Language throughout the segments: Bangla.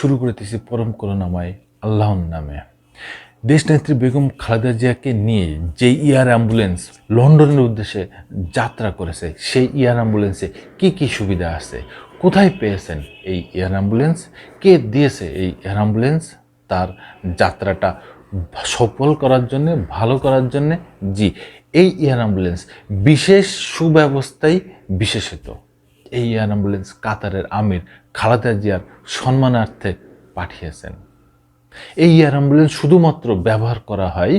শুরু করিতেছি পরম করুণাময় আল্লাহর নামে। দেশনেত্রী বেগম খালেদা জিয়াকে নিয়ে যে এয়ার অ্যাম্বুলেন্স লন্ডনের উদ্দেশ্যে যাত্রা করেছে, সেই এয়ার অ্যাম্বুলেন্সে কি কি সুবিধা আছে? কোথায় পেয়েছেন এই এয়ার অ্যাম্বুলেন্স? কে দিয়েছে এই এয়ার অ্যাম্বুলেন্স? তার যাত্রাটা সফল করার জন্য, ভালো করার জন্য? জি, এই এয়ার অ্যাম্বুলেন্স বিশেষ সুব্যবস্থায় বিশেষিত। এই এয়ার অ্যাম্বুলেন্স কাতারের আমির খালাদা জিয়ার সম্মানার্থে পাঠিয়েছেন। এই এয়ার অ্যাম্বুলেন্স শুধুমাত্র ব্যবহার করা হয়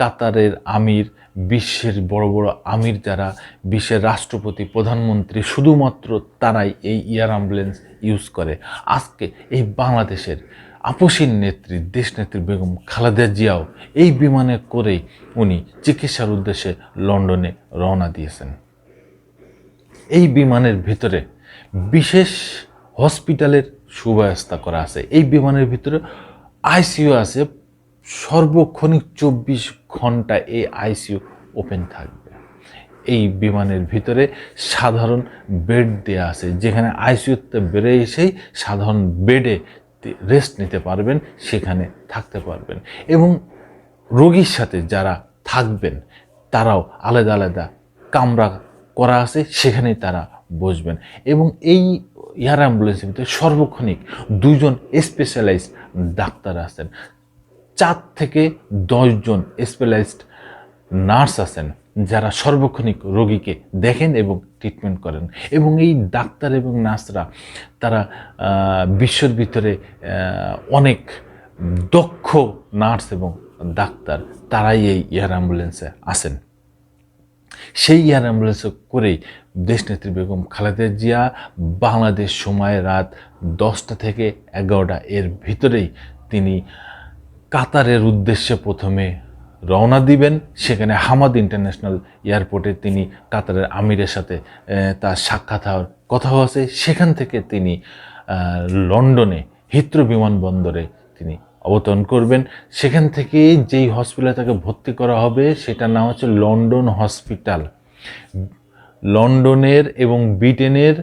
কাতারের আমির, বিশ্বের বড় বড় আমির যারা, বিশ্বের রাষ্ট্রপতি, প্রধানমন্ত্রী, শুধুমাত্র তারাই এই এয়ার অ্যাম্বুলেন্স ইউজ করে। আজকে এই বাংলাদেশের আপসীন নেত্রী দেশনেত্রী বেগম খালেদা জিয়াও এই বিমানে করেই উনি চিকিৎসার উদ্দেশ্যে লন্ডনে রওনা দিয়েছেন। এই বিমানের ভিতরে বিশেষ হসপিটালের সুব্যবস্থা করা আছে। এই বিমানের ভিতরে আইসিইউ আছে। সর্বক্ষণিক চব্বিশ ঘণ্টা এই আইসিইউ ওপেন থাকবে। এই বিমানের ভিতরে সাধারণ বেড দেয়া আছে, যেখানে আইসিইউতে বেড়ে এসেই সাধারণ বেডে রেস্ট নিতে পারবেন, সেখানে থাকতে পারবেন। এবং রোগীর সাথে যারা থাকবেন, তারাও আলাদা আলাদা কামরা করা আছে, সেখানেই তারা বসবেন। এবং এই এয়ার অ্যাম্বুলেন্সের ভিতরে সর্বক্ষণিক দুজন স্পেশালাইজড ডাক্তার আছেন। চার থেকে দশজন স্পেশালাইজড নার্স আছেন, যারা সর্বক্ষণিক রোগীকে দেখেন এবং ট্রিটমেন্ট করেন। এবং এই ডাক্তার এবং নার্সরা, তারা বিশ্বের ভিতরে অনেক দক্ষ নার্স এবং ডাক্তার, তারাই এই এয়ার অ্যাম্বুলেন্সে আসেন সেই এয়ার অ্যাম্বুলেন্সে করেই দেশনেত্রী বেগম খালেদা জিয়া বাংলাদেশ সময় রাত দশটা থেকে এগারোটা এর ভিতরেই তিনি কাতারের উদ্দেশ্যে প্রথমে রওনা দিবেন। সেখানে হামাদ ইন্টারন্যাশনাল এয়ারপোর্টে তিনি কাতারের আমিরের সাথে তার সাক্ষাৎ হওয়ার কথা আছে। সেখান থেকে তিনি লন্ডনে হিত্র বিমানবন্দরে তিনি অবতরণ করবেন। সেখান থেকে যেই হসপিটালে তাকে ভর্তি করা হবে, সেটার নাম হচ্ছে লন্ডন হসপিটাল লন্ডনের এবং ব্রিটেনের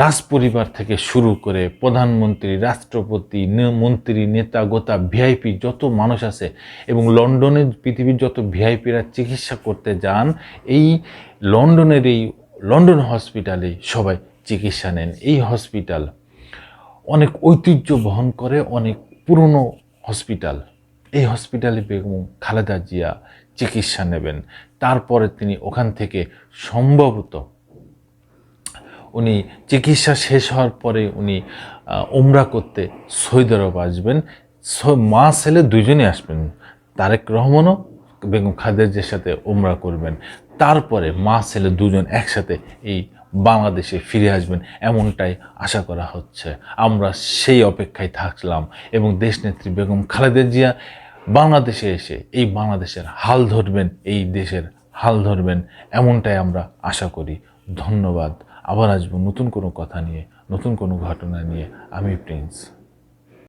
রাজপরিবার থেকে শুরু করে প্রধানমন্ত্রী, রাষ্ট্রপতি মন্ত্রী, নেতা, গোতা ভিআইপি যত মানুষ আছে এবং লন্ডনের পৃথিবীর যত ভিআইপিরা চিকিৎসা করতে যান, এই লন্ডনের এই লন্ডন হসপিটালে সবাই চিকিৎসা নেন। এই হসপিটাল অনেক ঐতিহ্য বহন করে, অনেক পুরনো হসপিটাল। এই হসপিটালে বেগম খালেদা জিয়া চিকিৎসা নেবেন। তারপরে তিনি ওখান থেকে সম্ভবত উনি চিকিৎসা শেষ হওয়ার পরে উনি ওমরা করতে সৌদি আরব আসবেন মা ছেলে দুজনে আসবেন। তারেক রহমানও বেগম খালেদার সাথে ওমরা করবেন। তারপরে মা ছেলে দুজন একসাথে এই বাংলাদেশে ফিরে আসবেন এমনটাই আশা করা হচ্ছে। আমরা সেই অপেক্ষায় থাকলাম এবং দেশনেত্রী বেগম খালেদা জিয়া বাংলাদেশে এসে এই বাংলাদেশের হাল ধরবেন, এই দেশের হাল ধরবেন এমনটাই আমরা আশা করি। ধন্যবাদ। আবার আসব নতুন কোনো কথা নিয়ে, নতুন কোনো ঘটনা নিয়ে। আমি প্রিন্স।